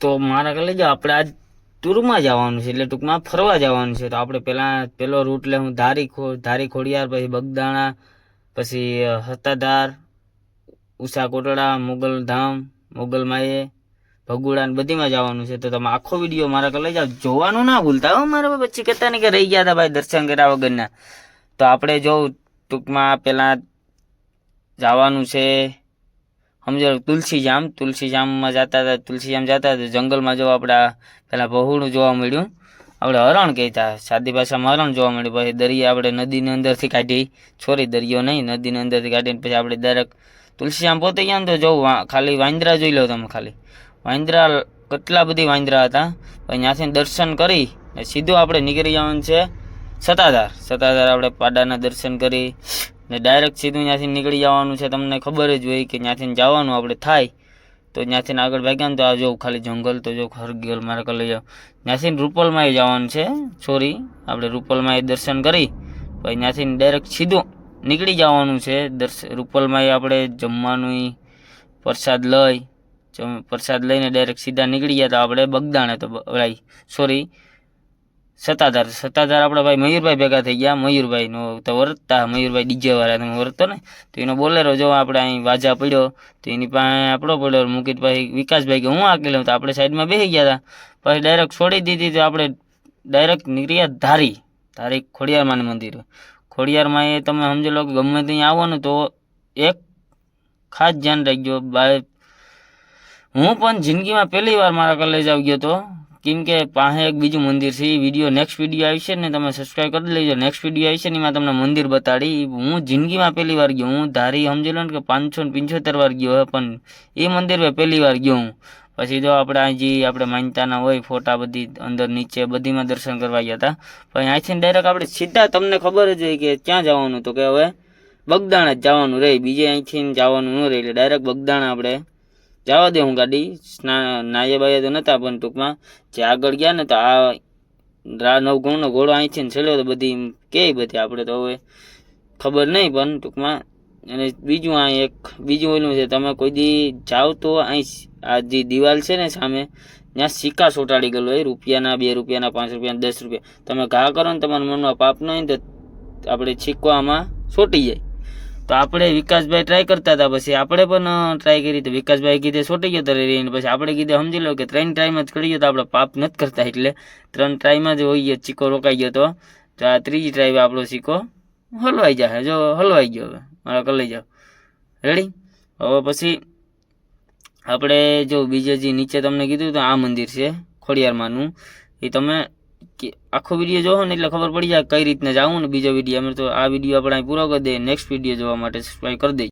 તો મારા કહે જો આપણે આજ ટૂરમાં જવાનું છે, એટલે ટૂંકમાં ફરવા જવાનું છે. તો આપણે પહેલાં પેલો રૂટ લે હું ધારી ખો ધારી ખોડિયાર પછી બગદાણા, પછી હતાધાર ઉષા કોટડા મોગલધામ મોગલમાએ ભગુડા ને બધીમાં જવાનું છે. તો તમે આખો વીડિયો મારા કલે જાઓ. જોવાનું ના ભૂલતા હો મારા પછી કહેતા નહીં કે રહી ગયા હતા ભાઈ દર્શન કર્યા વગરના. તો આપણે જો ટૂંકમાં પહેલાં જવાનું છે સમજો તુલસીજામ તુલસીજામમાં જતા હતા તુલસીજામ જતા હતા, જંગલમાં જો આપણે પહેલાં બહુડું જોવા મળ્યું. આપણે હરણ કહેતા, સાદી ભાષામાં હરણ જોવા મળ્યું. પછી દરિયા આપણે નદીની અંદરથી કાઢી, છોરી દરિયો નહીં, નદીની અંદરથી કાઢીને પછી આપણે દરેક તુલસીજામ પોતે ગયા તો જો ખાલી વાંદરા જોઈ લો તમે ખાલી. વાંદરા કેટલા બધી વાંદરા હતા. પછી ત્યાંથી દર્શન કરી સીધું આપણે નીકળી જવાનું છે સતાધાર. સતાધાર આપણે પાડાના દર્શન કરી ને ડાયરેક્ટ સીધું ત્યાંથી નીકળી જવાનું છે. તમને ખબર જ હોય કે ત્યાંથી જવાનું આપણે થાય, તો ત્યાંથી આગળ ભાગ્યા તો આ જો ખાલી જંગલ, તો જો હરગેલ મારે કરી લઈ જાઓ. ત્યાંથી રૂપલમાં જવાનું છે સોરી આપણે રૂપલમાં દર્શન કરી, પછી ત્યાંથી ડાયરેક્ટ સીધું નીકળી જવાનું છે. દર્શ, રૂપલમાં આપણે જમવાનું પ્રસાદ લઈ પ્રસાદ લઈને ડાયરેક્ટ સીધા નીકળી ગયા તો આપણે બગદાણે તો સોરી સત્તાધાર સત્તાધાર આપણા ભાઈ મયુરભાઈ ભેગા થઈ ગયા. મયુરભાઈનો તો વરતતા મયુરભાઈ ડીજે વાળા તમે વરતો ને, તો એનો બોલેરો જો આપણે અહીં વાજા પડ્યો, તો એની પાસે આપણો પડ્યો મુકિતભાઈ વિકાસભાઈ કે હું આકી લઉં તો આપણે સાઈડમાં બેસી ગયા હતા પછી ડાયરેક્ટ છોડી દીધી તો આપણે ડાયરેક્ટ નીકળ્યા ધારી. ધારી ખોડિયારમાં મંદિર. ખોડિયારમાં એ તમે સમજી લો કે ગમે ત્યાં આવો ને તો એક ખાસ ધ્યાન રાખજો. બાય હું પણ જિંદગીમાં પહેલી વાર મારા કોલેજ આવી ગયો હતો કેમ કે પાસે એક બીજું મંદિર છે, એ વીડિયો નેક્સ્ટ વીડિયો આવશે ને તમે સબસ્ક્રાઈબ કરી લેજો. નેક્સ્ટ વીડિયો આવશે ને એમાં તમને મંદિર બતાડી. હું જિંદગીમાં પહેલી વાર ગયો. હું ધારી સમજી લો ને કે પાંચસો ને પંચોતેર વાર ગયો હે, પણ એ મંદિર મેં પહેલી વાર ગયો હું. પછી જો આપણે અહીં જે આપણે માનતાના હોય, ફોટા બધી અંદર નીચે બધીમાં દર્શન કરવા ગયા હતા. પછી અહીંથી ડાયરેક્ટ આપણે સીધા તમને ખબર જ હોય કે ક્યાં જવાનું તો કે હવે બગદાણા જ જવાનું રહે. બીજે અહીંથી જવાનું ન રહે એટલે ડાયરેક્ટ બગદાણા આપણે જવા દે હું ગાડી. નાયા નાયે તો નતા પણ ટૂંકમાં જે આગળ ગયા ને તો આ રા નવ ગુણનો ઘોડો અહીંથી ને છેલ્લો તો બધી કે બધી આપણે તો હવે ખબર નહીં પણ ટૂંકમાં અને બીજું આ એક બીજું ઓલું છે, તમે કોઈ દી જાઓ તો અહીં આ જે દિવાલ છે ને સામે, ત્યાં સિક્કા સોટાડી ગયેલો હોય, રૂપિયાના બે રૂપિયાના પાંચ રૂપિયાના દસ રૂપિયા. તમે ઘા કરો ને તમારા મનમાં પાપ ન હોય તો આપણે છીકવામાં ચોંટી જાય. તો આપણે વિકાસભાઈ ટ્રાય કરતા હતા. પછી આપણે પણ ટ્રાય કરી તો વિકાસભાઈ કીધે છોટી ગયો તરે રહીને. પછી આપણે કીધે સમજી લો કે ત્રણ ટ્રાયમાં જ કરી ગયો તો આપણે પાપ નથી કરતા. એટલે ત્રણ ટ્રાયમાં જ હોય ગયો, ચીકો રોકાઈ ગયો તો. તો આ ત્રીજી ટ્રાય આપણો સિક્કો હલવાઈ જાય જો, હલવાઈ ગયો હવે. મારા કરી લઈ જાઓ. રેડી હવે પછી આપણે જો બીજે જે નીચે તમને કીધું તો આ મંદિર છે, ખોડિયારમાંનું. એ તમે કે આખો વીડિયો જોવો ને એટલે ખબર પડી જાય કઈ રીતના જાવું ને બીજો વીડિયો. અમે તો આ વીડિયો આપણે પૂરો કરી દઈએ. નેક્સ્ટ વીડિયો જોવા માટે સબસ્ક્રાઈબ કરી દઈએ